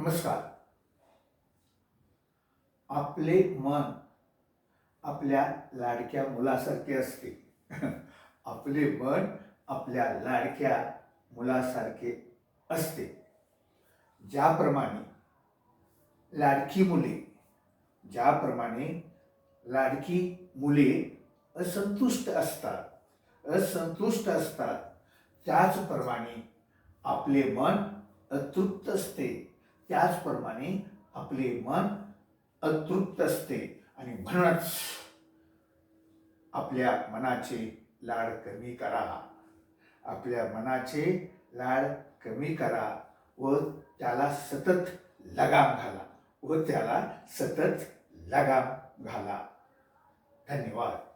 नमस्कार. आपले मन आपल्या लाडक्या मुलासारखे असते. आपले मन आपल्या लाडक्या मुलासारखे असते. ज्याप्रमाणे लाडकी मुले ज्याप्रमाणे लाडकी मुले असंतुष्ट असतात असंतुष्ट असतात त्याचप्रमाणे आपले मन अतृप्त असते. त्याचप्रमाणे आपले मन अतृप्त असते आणि म्हणूनच आपल्या मनाचे लाड कमी करा. आपल्या मनाचे लाड कमी करा व त्याला सतत लगाम घाला व त्याला सतत लगाम घाला. धन्यवाद.